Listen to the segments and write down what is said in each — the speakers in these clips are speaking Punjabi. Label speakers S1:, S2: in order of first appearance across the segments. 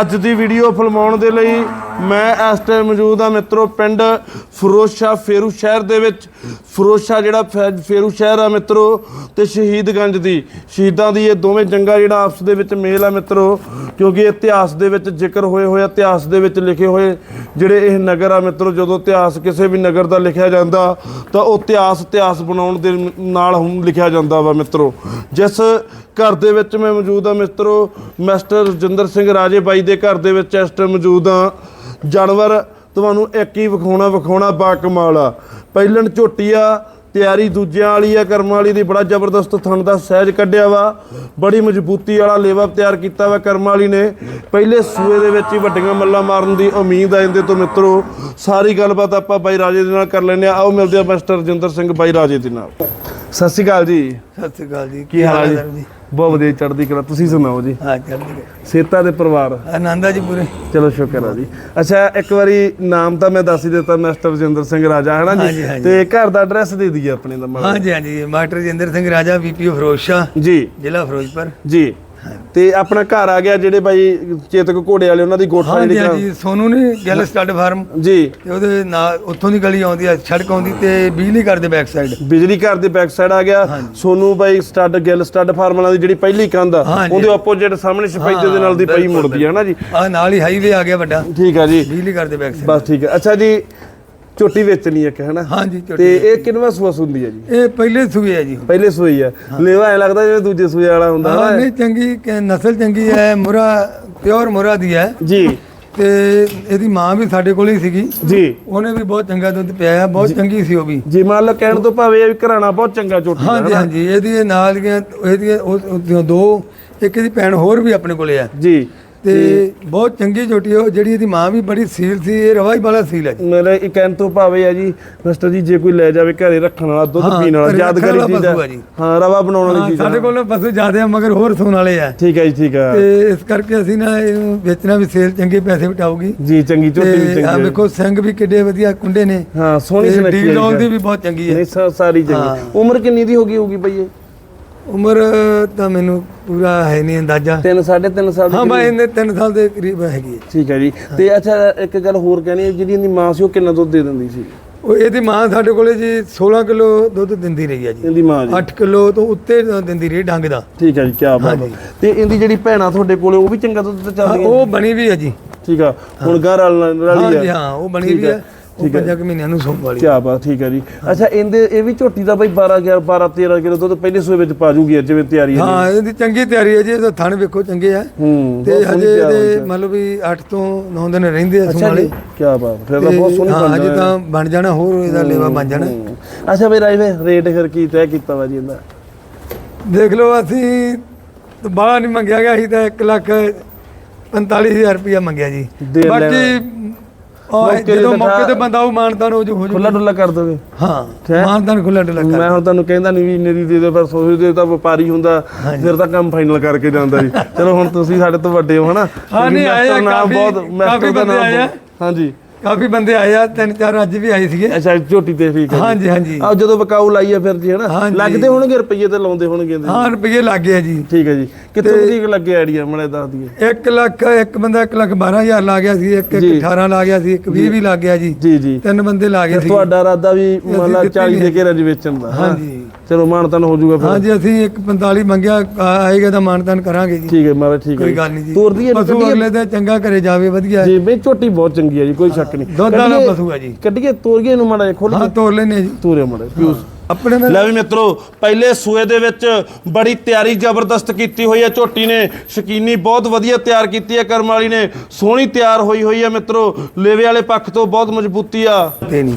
S1: ਅੱਜ ਦੀ ਵੀਡੀਓ ਫਿਲਮਾਉਣ ਦੇ ਲਈ ਮੈਂ ਇਸ ਟਾਈਮ ਮੌਜੂਦ ਆ ਮਿੱਤਰੋ ਪਿੰਡ ਫਿਰੋਜ਼ਸ਼ਾਹ ਫੇਰੂ ਸ਼ਹਿਰ ਦੇ ਵਿੱਚ। ਫਿਰੋਜ਼ਸ਼ਾਹ ਜਿਹੜਾ ਫੈ- ਫੇਰੂ ਸ਼ਹਿਰ ਆ ਮਿੱਤਰੋ ਤੇ ਸ਼ਹੀਦਗੰਜ ਦੀ। ਸ਼ਹੀਦਾਂ ਦੀ ਇਹ ਦੋਵੇਂ ਜੰਗਾਂ ਜਿਹੜਾ ਆਪਸ ਦੇ ਵਿੱਚ ਮੇਲ ਆ ਮਿੱਤਰੋ, ਕਿਉਂਕਿ ਇਤਿਹਾਸ ਦੇ ਵਿੱਚ ਜ਼ਿਕਰ ਹੋਏ ਹੋਏ ਇਤਿਹਾਸ ਦੇ ਵਿੱਚ ਲਿਖੇ ਹੋਏ ਜਿਹੜੇ ਇਹ ਨਗਰ ਆ ਮਿੱਤਰੋ, ਜਦੋਂ ਇਤਿਹਾਸ ਕਿਸੇ ਵੀ ਨਗਰ ਦਾ ਲਿਖਿਆ ਜਾਂਦਾ, ਤਾਂ ਉਹ ਇਤਿਹਾਸ ਇਤਿਹਾਸ ਬਣਾਉਣ ਦੇ ਨਾਲ ਹੁਣ ਲਿਖਿਆ ਜਾਂਦਾ ਵਾ ਮਿੱਤਰੋ। ਜਿਸ ਘਰ ਦੇ ਵਿੱਚ ਮੈਂ ਮੌਜੂਦ ਆ ਮਿੱਤਰੋ, ਮਾਸਟਰ ਰਜਿੰਦਰ ਸਿੰਘ ਰਾਜੇ ਬਾਈ ਦੇ ਘਰ ਦੇ ਵਿੱਚ ਇਸ ਟਾਈਮ ਮੌਜੂਦ ਆ ਜਾਨਵਰ, ਤੁਹਾਨੂੰ ਇੱਕ ਹੀ ਵਿਖਾਉਣਾ ਵਿਖਾਉਣਾ ਬਾ ਕਮਾਲ ਆ। ਪਹਿਲਣ ਝੋਟੀ ਆ, ਤਿਆਰੀ ਦੂਜਿਆਂ ਵਾਲੀ ਆ, ਕਰਮ ਵਾਲੀ ਦੀ ਬੜਾ ਜ਼ਬਰਦਸਤ ਥਣ ਦਾ ਸਹਿਜ ਕੱਢਿਆ ਵਾ। ਬੜੀ ਮਜ਼ਬੂਤੀ ਵਾਲਾ ਲੇਵਾ ਤਿਆਰ ਕੀਤਾ ਵਾ ਕਰਮ ਵਾਲੀ ਨੇ। ਪਹਿਲੇ ਸੂਏ ਦੇ ਵਿੱਚ ਹੀ ਵੱਡੀਆਂ ਮੱਲਾਂ ਮਾਰਨ ਦੀ ਉਮੀਦ ਆ ਇਹਦੇ ਤੋਂ ਮਿੱਤਰੋ। ਸਾਰੀ ਗੱਲਬਾਤ ਆਪਾਂ ਬਾਈ ਰਾਜੇ ਦੇ ਨਾਲ ਕਰ ਲੈਂਦੇ ਆ ਆਓ ਮਿਲਦੇ ਆ ਮਾਸਟਰ ਰਜਿੰਦਰ ਸਿੰਘ ਬਾਈ ਰਾਜੇ ਦੇ ਨਾਲ। ਸਤਿ ਸ਼੍ਰੀ ਅਕਾਲ ਜੀ।
S2: ਸਤਿ ਸ੍ਰੀ ਅਕਾਲ ਜੀ
S1: ਕੀ ਹਾਲ ਹੈ ਜੀ? ਬਹੁਤ ਵਧੀਆ ਚੜ੍ਹਦੀ ਕਲਾ। ਤੁਸੀਂ ਸੁਣਾਓ ਜੀ?
S2: ਹਾਂ ਚੜ੍ਹਦੀ ਕਲਾ।
S1: ਸੇਤਾ ਦੇ ਪਰਿਵਾਰ।
S2: ਆਨੰਦਾ ਜੀ ਪੂਰੇ।
S1: ਚਲੋ ਸ਼ੁਕਰ ਆ ਜੀ। ਅੱਛਾ ਇੱਕ ਵਾਰੀ ਨਾਮ ਤਾਂ ਮੈਂ ਦੱਸ ਹੀ ਦਿੱਤਾ ਮਾਸਟਰ ਰਜਿੰਦਰ ਸਿੰਘ ਰਾਜਾ ਹੈ ਨਾ ਜੀ। ਤੇ ਘਰ ਦਾ ਐਡਰੈਸ ਦੇ ਦਈਏ ਆਪਣੇ ਦਾ ਮਾੜਾ
S2: ਹਾਂਜੀ ਹਾਂਜੀ। ਮਾਸਟਰ ਜਿੰਦਰ ਸਿੰਘ ਰਾਜਾ ਵੀਪੀਓ ਫਿਰੋਜ਼ਸ਼ਾਹ
S1: ਜੀ।
S2: ਜ਼ਿਲ੍ਹਾ ਫਿਰੋਜ਼ਪੁਰ।
S1: ਜੀ। ਤੇ ਆਪਣਾ ਘਰ ਆ ਗਿਆ ਜਿਹੜੇ ਬਾਈ ਚੇਤਕ ਘੋੜੇ ਵਾਲੇ ਉਹਨਾਂ ਦੀ ਗੋਠਾ ਜਿਹੜੀ
S2: ਹਾਂਜੀ ਸੋਨੂ ਨੇ ਗੱਲ ਸਟੱਡ ਫਾਰਮ।
S1: ਜੀ।
S2: ਤੇ ਉਹਦੇ ਨਾਲ ਉੱਥੋਂ ਦੀ ਗਲੀ ਆਉਂਦੀ ਆ ਸੜਕ ਆਉਂਦੀ ਤੇ ਬਿਜਲੀ ਘਰ ਦੇ ਬੈਕ ਸਾਈਡ
S1: ਬਿਜਲੀ ਘਰ ਦੇ ਬੈਕ ਸਾਈਡ ਆ ਗਿਆ। ਸੋਨੂ ਬਾਈ ਸਟੱਡ ਗਿੱਲ ਸਟੱਡ ਫਾਰਮ ਵਾਲਾ ਦੀ ਜਿਹੜੀ ਪਹਿਲੀ ਕੰਧ ਆ। ਉਹਦੇ ਆਪੋਜ਼ਿਟ ਸਾਹਮਣੇ ਸਫੈਦੇ ਦੇ ਨਾਲ ਦੀ ਪਈ ਮੁੜਦੀ ਹੈ ਨਾ ਜੀ?
S2: ਆ ਨਾਲ ਹੀ ਹਾਈਵੇ ਆ ਗਿਆ ਵੱਡਾ।
S1: ਠੀਕ ਆ ਜੀ।
S2: ਬਿਜਲੀ ਘਰ ਦੇ ਬੈਕ ਸਾਈਡ
S1: ਬਸ ਠੀਕ ਹੈ ਅੱਛਾ ਜੀ ਝੋਟੀ ਵੇਚਣੀ ਹੈ ਕਿ ਹੈ ਨਾ
S2: ਹਾਂਜੀ
S1: ਤੇ ਇਹ ਕਿੰਨਵਾ ਸੂਸ ਹੁੰਦੀ ਹੈ ਜੀ?
S2: ਇਹ ਪਹਿਲੇ ਸੂਏ ਆ ਜੀ
S1: ਪਹਿਲੇ ਸੂਈ ਆ। ਲੇਵਾ ਐ ਲੱਗਦਾ ਜਿਵੇਂ ਦੂਜੇ ਸੂਏ ਵਾਲਾ ਹੁੰਦਾ
S2: ਹਾਂ ਨਹੀਂ ਚੰਗੀ ਨਸਲ ਚੰਗੀ ਹੈ ਮੁਰਾ ਪਿਓਰ ਮੁਰਾ ਦੀ ਹੈ
S1: ਜੀ।
S2: ਤੇ ਇਹਦੀ ਮਾਂ ਵੀ ਸਾਡੇ ਕੋਲ ਹੀ ਸੀਗੀ।
S1: ਜੀ।
S2: ਉਹਨੇ ਵੀ ਬਹੁਤ ਚੰਗਾ ਦੁੱਧ ਪਿਆਇਆ ਬਹੁਤ ਚੰਗੀ ਸੀ ਉਹ ਵੀ।
S1: ਜੀ ਮੰਨ ਲਓ ਕਹਿਣ ਤੋਂ ਭਾਵੇਂ ਇਹ ਵੀ ਘਰਾਣਾ ਬਹੁਤ ਚੰਗਾ ਝੋਟੀ ਦਾ
S2: ਹਾਂਜੀ ਹਾਂਜੀ ਇਹਦੀ ਨਾਲ ਦੀਆਂ ਇਹਦੀਆਂ ਦੋ ਇੱਕ ਇਹਦੀ ਭੈਣ ਹੋਰ ਵੀ ਆਪਣੇ ਕੋਲੇ ਆ।
S1: ਜੀ।
S2: ਤੇ ਬਹੁਤ ਚੰਗੀ ਝੋਟੀ ਉਹ ਜਿਹੜੀ ਇਹਦੀ ਮਾਂ ਵੀ ਬੜੀ ਸੀਲ ਸੀ ਇਹ ਰਵਾਈ ਵਾਲਾ ਸੀਲ ਹੈ ਜੀ।
S1: ਮੇਰੇ ਇਹ ਕਹਿਣ ਤੋਂ ਭਾਵੇਂ ਆ ਜੀ ਮਾਸਟਰ ਜੀ ਜੇ ਕੋਈ ਲੈ ਜਾਵੇ ਘਰੇ ਰੱਖਣ ਵਾਲਾ ਦੁੱਧ ਪੀਣ ਵਾਲਾ ਯਾਦਗਾਰੀ ਚੀਜ਼
S2: ਆ।
S1: ਹੈ। ਹਾਂ ਰਵਾ ਬਣਾਉਣ ਵਾਲੀ ਚੀਜ਼
S2: ਸਾਡੇ ਕੋਲ ਪਸ਼ੂ ਜ਼ਿਆਦੇ ਆ ਮਗਰ ਹੋਰ ਸੂਣ ਵਾਲੇ ਆ।
S1: ਠੀਕ ਹੈ ਜੀ ਠੀਕ ਹੈ
S2: ਤੇ ਇਸ ਕਰਕੇ ਅਸੀਂ ਨਾ ਇਹਨੂੰ ਵੇਚਣਾ ਵੀ ਸੇਲ ਚੰਗੇ ਪੈਸੇ ਵਟਾਊਗੀ।
S1: ਜੀ ਚੰਗੀ ਝੋਟੀ ਵੀ
S2: ਆ
S1: ਚੰਗੀ ਹੈ।
S2: ਵੇਖੋ ਸਿੰਘ ਵੀ ਕਿੱਡੇ ਵਧੀਆ ਕੁੰਡੇ ਨੇ।
S1: ਹਾਂ ਸੋਹਣੀ ਸੁਨੱਖੀ ਹੈ
S2: ਡੌਲ। ਦੀ ਵੀ ਬਹੁਤ ਚੰਗੀ ਹੈ
S1: ਨਹੀਂ ਸਾਰੀ। ਚੰਗੀ। ਉਮਰ ਕਿੰਨੀ ਦੀ ਹੋ ਗਈ ਹੋਊਗੀ ਬਈ ਇਹ?
S2: ਉਮਰ ਤਾਂ ਮੈਨੂੰ ਪੂਰਾ ਹੈ ਨਹੀਂ ਅੰਦਾਜ਼ਾ।
S1: 3 3.5 ਸਾਲ ਦੀ
S2: ਹਾਂ ਮੈਂ ਇਹਨੇ 3 ਸਾਲ ਦੇ ਕਰੀਬ ਹੈਗੀ ਹੈ।
S1: ਠੀਕ ਹੈ ਜੀ। ਤੇ ਅੱਛਾ ਇੱਕ ਗੱਲ ਹੋਰ ਕਹਿਣੀ ਹੈ, ਜਿਹੜੀ ਇਹਦੀ ਮਾਂ ਸੀ ਉਹ ਕਿੰਨਾ ਦੁੱਧ ਦੇ ਦਿੰਦੀ ਸੀ?
S2: ਉਹ ਇਹਦੀ ਮਾਂ ਸਾਡੇ ਕੋਲੇ ਜੀ 16 ਕਿਲੋ ਦੁੱਧ ਦਿੰਦੀ ਰਹੀ ਹੈ ਜੀ।
S1: ਇਹਦੀ ਮਾਂ ਜੀ।
S2: 8 ਕਿਲੋ ਤੋਂ ਉੱਤੇ ਦਿੰਦੀ ਰਹੀ ਡੰਗ ਦਾ।
S1: ਠੀਕ ਹੈ ਜੀ ਕੀ ਬਾਤ ਹੈ। ਤੇ ਇਹਦੀ ਜਿਹੜੀ ਭੈਣਾਂ ਤੁਹਾਡੇ ਕੋਲੇ ਉਹ ਵੀ ਚੰਗਾ ਦੁੱਧ
S2: ਹਾਂ, ਉਹ ਬਣੀ ਵੀ ਹੈ ਜੀ।
S1: ਠੀਕ ਆ। ਹੁਣ ਘਰ ਵਾਲੀ
S2: ਜੀ
S1: ਹੈ
S2: ਹਾਂ ਉਹ ਬਣੀ ਵੀ ਹੈ। ਉਹ ਪੰਜਾਂ ਕੁ ਮਹੀਨਿਆਂ ਨੂੰ ਸੌਂਪ ਵਾਲੀ।
S1: ਕੀ ਬਾਤ ਠੀਕ ਹੈ ਜੀ। ਅੱਛਾ ਇਹਦੇ ਇਹ ਵੀ ਝੋਟੀ ਦਾ ਬਈ 12 11 12 13 ਕਿਲੋ ਦੁੱਧ ਪਹਿਲੇ ਸੂਏ ਵਿੱਚ ਪਾ ਜੂਗੀ ਜਿਵੇਂ ਤਿਆਰੀ ਹੈ
S2: ਹਾਂ ਇਹਦੀ ਚੰਗੀ ਤਿਆਰੀ ਹੈ ਜੀ ਇਹਦਾ ਥਣ ਵੇਖੋ ਚੰਗੇ ਆ।
S1: ਹੂੰ
S2: ਤੇ ਹਜੇ ਇਹਦੇ ਮਤਲਬ ਵੀ 8 ਤੋਂ 9 ਦਿਨ ਰਹਿੰਦੇ ਆ
S1: ਜੀ ਕੀ ਬਾਤ ਫਿਰ ਤਾਂ ਬਹੁਤ ਸੋਹਣੀ
S2: ਹਾਂ
S1: ਬਣ
S2: ਹਜੇ ਤਾਂ ਬਣ ਜਾਣਾ ਹੋਰ ਇਹਦਾ ਲੇਵਾ ਬਣ ਜਾਣਾ।
S1: ਹੂੰ। ਅੱਛਾ ਬਈ ਰਾਜਵੇ ਰੇਟ ਫਿਰ ਕੀ ਤੈਅ ਕੀਤਾ ਵਾ ਜੀ ਇਹਦਾ?
S2: ਦੇਖ ਲਓ ਅਸੀਂ ਬਾਹਰ ਨਹੀਂ ਮੰਗਿਆ ਗਿਆ ਸੀ ਤਾਂ 1 ਲੱਖ 45000 ਰੁਪਇਆ ਮੰਗਿਆ ਜੀ। ਬਾਕੀ ਉਹ
S1: ਮੌਕੇ ਤੇ
S2: ਜਦੋਂ
S1: ਤਾਂ
S2: ਮੌਕੇ ਤੇ ਬੰਦਾ ਉਹ ਮਾਨਤਾਨ ਹੋ ਜੂ ਹੋ ਜੂ।
S1: ਖੁੱਲਾ ਡੁੱਲਾ ਕਰ ਦੋਗੇ।
S2: ਹਾਂ ਮਾਨਤਾਨ ਖੁੱਲਾ ਡੁੱਲਾ ਕਰ।
S1: ਮੈਂ ਹੁਣ ਤੁਹਾਨੂੰ ਕਹਿੰਦਾ ਨਹੀਂ ਵੀ ਇੰਨੇ ਦੀ ਦੇ ਦੇ ਪਰ ਸੋਚਦੇ ਤਾਂ ਵਪਾਰੀ ਹੁੰਦਾ ਫਿਰ ਤਾਂ ਕੰਮ ਫਾਈਨਲ ਕਰਕੇ ਜਾਂਦਾ ਜੀ। ਚਲੋ ਹੁਣ ਤੁਸੀਂ ਸਾਡੇ ਤੋਂ ਵੱਡੇ ਹੋ ਹਨਾ?
S2: ਹਾਂ, ਨਹੀਂ,
S1: ਕਿਉਂਕਿ
S2: ਆਏ ਆ,
S1: master ਨਾਮ
S2: ਕਾਫੀ-
S1: ਬਹੁਤ
S2: ਕਾਫੀ
S1: ਦਾ
S2: ਬੰਦੇ
S1: ਨਾਮ
S2: ਆਏ ਆ।
S1: ਬਹੁਤ- ਹਾਂਜੀ।
S2: ਕਾਫੀ ਬੰਦੇ ਆਏ ਆ ਤਿੰਨ ਚਾਰ ਅੱਜ ਵੀ ਆਏ ਸੀਗੇ।
S1: ਅੱਛਾ ਝੋਟੀ ਤੇ ਠੀਕ ਹੈ
S2: ਹਾਂਜੀ ਹਾਂਜੀ।
S1: ਆ ਜਦੋਂ ਬਕਾਊ ਲਾਈ ਆ ਫਿਰ ਜੀ ਹਨਾ। ਲੱਗਦੇ ਹੋਣਗੇ ਰੁਪਈਏ ਤੇ ਲਾਉਂਦੇ ਹੋਣਗੇ।
S2: ਹਾਂ ਰੁਪਏ ਲੱਗ ਗਏ ਜੀ।
S1: ਠੀਕ ਹੈ ਜੀ। ਕਿੱਥੋਂ ਤੀਕ ਲੱਗੇ ਆਈਡੀਆ ਮੜੇ ਦੱਸ ਦਈਏ।
S2: 1 ਲੱਖ ਇੱਕ ਬੰਦਾ 1 ਲੱਖ 12000 ਲਾ ਗਿਆ ਸੀ ਇੱਕ ਇੱਕ 18 ਲਾ ਗਿਆ ਸੀ ਇੱਕ 20 ਵੀ ਲੱਗ ਗਿਆ ਜੀ।
S1: ਜੀ ਜੀ।
S2: ਤਿੰਨ ਬੰਦੇ ਲਾ ਗਏ ਸੀ।
S1: ਤੁਹਾਡਾ ਇਰਾਦਾ ਵੀ ਮੰਨ ਲਾ
S2: ਦਿੱਤੀ
S1: 40 ਦੇ ਘੇਰੇ ਚ ਵੇਚਣ ਦਾ?
S2: ਹਾਂਜੀ।
S1: ਚਲੋ ਮਾਨਤਨ ਹੋ ਜਾਊਗਾ ਫਿਰ।
S2: ਹਾਂਜੀ ਅਸੀਂ ਇੱਕ 45 ਮੰਗਿਆ ਆ- ਆਏਗਾ ਤਾਂ ਮਾਨਤਾਨ ਕਰਾਂਗੇ ਜੀ।
S1: ਠੀਕ ਹੈ ਮਾਰਾ ਠੀਕ ਹੈ
S2: ਕੋਈ
S1: ਜੀ।
S2: ਗੱਲ ਨਹੀਂ ਜੀ।
S1: ਤੋਰਦੀ ਹੈ
S2: ਪਸ਼ੂ ਅਗਲੇ ਦੇ ਚੰਗਾ ਘਰੇ ਜਾਵੇ ਵਧੀਆ।
S1: ਜੀ ਬਈ ਝੋਟੀ ਬਹੁਤ ਚੰਗੀ ਹੈ ਜੀ ਕੋਈ ਸ਼ੱਕ ਨਹੀਂ
S2: ਦੁੱਧ ਵਾਲਾ
S1: ਕੱਢੀਏ-
S2: ਪਸ਼ੂ ਜੀ।
S1: ਕੱਢੀਏ ਤੋਰੀਏ ਨੂੰ ਮਾੜਾ ਜਿਹਾ ਖੋਲ
S2: ਹਾਂ ਤੋਰ ਲੈਨੇ ਜੀ।
S1: ਤੂਰੇ ਮਾੜਾ ਪਿਊਸ
S2: ਆਪਣੇ ਨਾਲ
S1: ਲੈ ਵੀ ਮਿੱਤਰੋ ਪਹਿਲੇ ਸੂਏ ਦੇ ਵਿੱਚ ਬੜੀ ਤਿਆਰੀ ਜ਼ਬਰਦਸਤ ਕੀਤੀ ਹੋਈ ਹੈ ਝੋਟੀ ਨੇ। ਸ਼ਕੀਨੀ ਬਹੁਤ ਵਧੀਆ ਤਿਆਰ ਕੀਤੀ ਹੈ ਕਰਮ ਵਾਲੀ ਨੇ। ਸੋਹਣੀ ਤਿਆਰ ਹੋਈ ਹੋਈ ਹੈ ਮਿੱਤਰੋ। ਲੇਵੇ ਵਾਲੇ ਪੱਖ ਤੋਂ ਬਹੁਤ ਮਜ਼ਬੂਤੀ ਆ।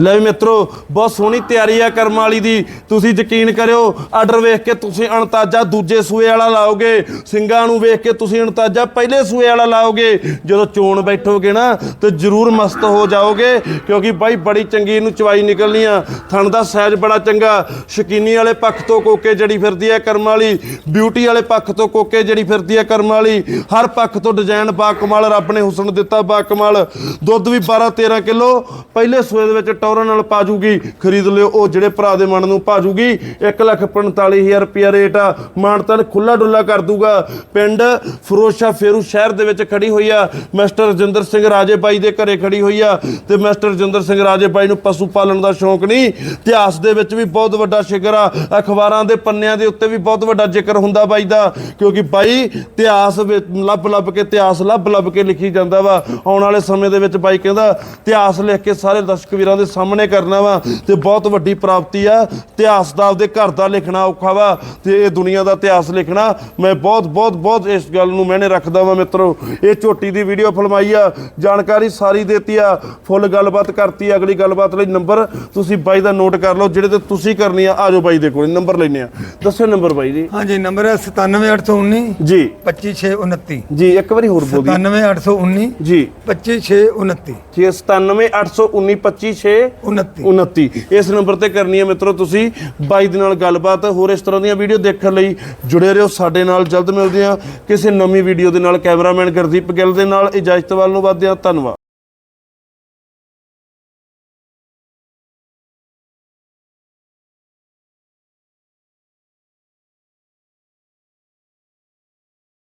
S1: ਲੈ ਵੀ ਮਿੱਤਰੋ ਬਹੁਤ ਸੋਹਣੀ ਤਿਆਰੀ ਹੈ ਕਰਮ ਵਾਲੀ ਦੀ। ਤੁਸੀਂ ਯਕੀਨ ਕਰਿਓ ਆਰਡਰ ਵੇਖ ਕੇ ਤੁਸੀਂ ਅਣਤਾਜਾ ਦੂਜੇ ਸੂਏ ਵਾਲਾ ਲਾਓਗੇ। ਸਿੰਘਾਂ ਨੂੰ ਵੇਖ ਕੇ ਤੁਸੀਂ ਅਣਤਾਜਾ ਪਹਿਲੇ ਸੂਏ ਵਾਲਾ ਲਾਓਗੇ। ਜਦੋਂ ਚੋਣ ਬੈਠੋਗੇ ਨਾ ਤੇ ਜ਼ਰੂਰ ਮਸਤ ਹੋ ਜਾਓਗੇ। ਕਿਉਂਕਿ ਬਾਈ ਬੜੀ ਚੰਗੀ ਇਹਨੂੰ ਚਵਾਈ ਨਿਕਲਣੀ ਆ। ਥਣ ਦਾ ਸਾਈਜ਼ ਬੜਾ ਚੰਗਾ ਆ, ਸ਼ਕੀਨੀ ਵਾਲੇ ਪੱਖ ਤੋਂ ਕੋਕੇ ਜੜੀ ਫਿਰਦੀ ਹੈ ਕਰਮ ਵਾਲੀ ਬਿਊਟੀ ਵਾਲੇ ਪੱਖ ਤੋਂ ਕੋਕੇ ਜੜੀ ਫਿਰਦੀ ਹੈ ਕਰਮ ਵਾਲੀ। ਹਰ ਪੱਖ ਤੋਂ ਡਿਜ਼ਾਈਨ ਬਾ ਕਮਾਲ ਰੱਬ ਨੇ ਹੁਸਨ ਦਿੱਤਾ ਬਾ ਕਮਾਲ ਦੁੱਧ ਵੀ 12 13 ਕਿਲੋ, ਪਹਿਲੇ ਸੂਏ ਦੇ ਵਿੱਚ ਟੌਰਾਂ ਨਾਲ ਪਾਜੂਗੀ, ਖਰੀਦ ਲਿਓ, ਉਹ ਜਿਹੜੇ ਭਰਾ ਦੇ ਮਨ ਨੂੰ ਪਾਜੂਗੀ। 145000 ਰੁਪਿਆ ਰੇਟ ਆ, ਮਾਨਤਨ ਖੁੱਲਾ ਡੁੱਲਾ ਕਰ ਦੂਗਾ। ਪਿੰਡ ਫਿਰੋਜ਼ਸ਼ਾਹ ਫੇਰੂ ਸ਼ਹਿਰ ਦੇ ਵਿੱਚ ਖੜੀ ਹੋਈ ਆ, ਮਿਸਟਰ ਰਜਿੰਦਰ ਸਿੰਘ ਰਾਜੇ ਬਾਈ ਦੇ ਘਰੇ ਖੜੀ ਹੋਈ ਆ, ਤੇ ਮਿਸਟਰ ਰਜਿੰਦਰ ਸਿੰਘ ਰਾਜੇ ਬਾਈ ਨੂੰ ਪਸ਼ੂ ਪਾਲਣ ਦਾ ਸ਼ੌਂਕ ਨਹੀਂ, ਇਤਿਹਾਸ ਦੇ ਵਿੱਚ ਵੀ ਬਹੁਤ ਵੱਡਾ ਸ਼ਿਕਰ ਆ। ਅਖਬਾਰਾਂ ਦੇ ਪੰਨਿਆਂ ਦੇ ਉੱਤੇ ਵੀ ਬਹੁਤ ਵੱਡਾ ਜ਼ਿਕਰ ਹੁੰਦਾ ਬਾਈ ਦਾ। ਕਿਉਂਕਿ ਬਾਈ ਇਤਿਹਾਸ ਲੱਭ ਲੱਭ ਕੇ, ਇਤਿਹਾਸ ਲੱਭ ਲੱਭ ਕੇ ਲਿਖੀ ਜਾਂਦਾ ਵਾ। ਆਉਣ ਵਾਲੇ ਸਮੇਂ ਦੇ ਵਿੱਚ ਬਾਈ ਕਹਿੰਦਾ, ਇਤਿਹਾਸ ਲਿਖ ਕੇ ਸਾਰੇ ਦਰਸ਼ਕ ਵੀਰਾਂ ਦੇ ਸਾਹਮਣੇ ਕਰਨਾ ਵਾ ਤੇ ਬਹੁਤ ਵੱਡੀ ਪ੍ਰਾਪਤੀ ਆ। ਇਤਿਹਾਸ ਦਾ ਆਪਦੇ ਘਰ ਦਾ ਲਿਖਣਾ ਔਖਾ ਵਾ ਤੇ ਇਹ ਦੁਨੀਆ ਦਾ ਇਤਿਹਾਸ ਲਿਖਣਾ ਮੈਂ ਬਹੁਤ ਬਹੁਤ ਬਹੁਤ ਇਸ ਗੱਲ ਨੂੰ ਮੈਨੇ ਰੱਖਦਾ ਵਾ ਮਿੱਤਰੋ। ਇਹ ਝੋਟੀ ਦੀ ਵੀਡੀਓ ਫਲਮਾਈ ਆ, ਜਾਣਕਾਰੀ ਸਾਰੀ ਦੇਤੀ ਆ। ਫੁੱਲ ਗੱਲਬਾਤ ਕਰਤੀ ਅਗਲੀ ਗੱਲਬਾਤ ਲਈ ਨੰਬਰ ਤੁਸੀਂ ਬਾਈ ਦਾ ਨੋਟ ਕਰ ਲਓ, ਜਿਹੜੇ ਤੇ ਤੁਸੀਂ ਕਰਨੀ ਆ ਆਜੋ ਬਾਈ ਦੇ ਕੋਲ ਨੰਬਰ ਲੈਣੇ ਆ। ਦੱਸਿਓ ਨੰਬਰ ਬਾਈ ਜੀ।
S2: ਹਾਂਜੀ ਨੰਬਰ ਹੈ 97819
S1: ਜੀ।
S2: 25629
S1: ਜੀ ਇੱਕ ਵਾਰੀ ਹੋਰ ਬੋਲ ਦਿਓ
S2: 97819
S1: ਜੀ।
S2: 25629
S1: ਜੀ 9781925
S2: 29
S1: 29 ਇਸ ਨੰਬਰ ਤੇ ਕਰਨੀ ਹੈ ਮਿੱਤਰੋ ਤੁਸੀਂ ਬਾਈ ਦੇ ਨਾਲ ਗੱਲਬਾਤ ਹੋਰ ਇਸ ਤਰ੍ਹਾਂ ਦੀਆਂ ਵੀਡੀਓ ਦੇਖਣ ਲਈ ਜੁੜੇ ਰਹੋ ਸਾਡੇ ਨਾਲ ਜਲਦ ਮਿਲਦੇ ਹਾਂ ਕਿਸੇ ਨਵੀਂ ਵੀਡੀਓ ਦੇ ਨਾਲ ਕੈਮਰਾਮੈਨ ਗੁਰਦੀਪ ਗਿੱਲ ਦੇ ਨਾਲ। ਇਜਾਜ਼ਤ ਵੱਲ ਨੂੰ ਵਧਦੇ ਹਾਂ ਧੰਨਵਾਦ।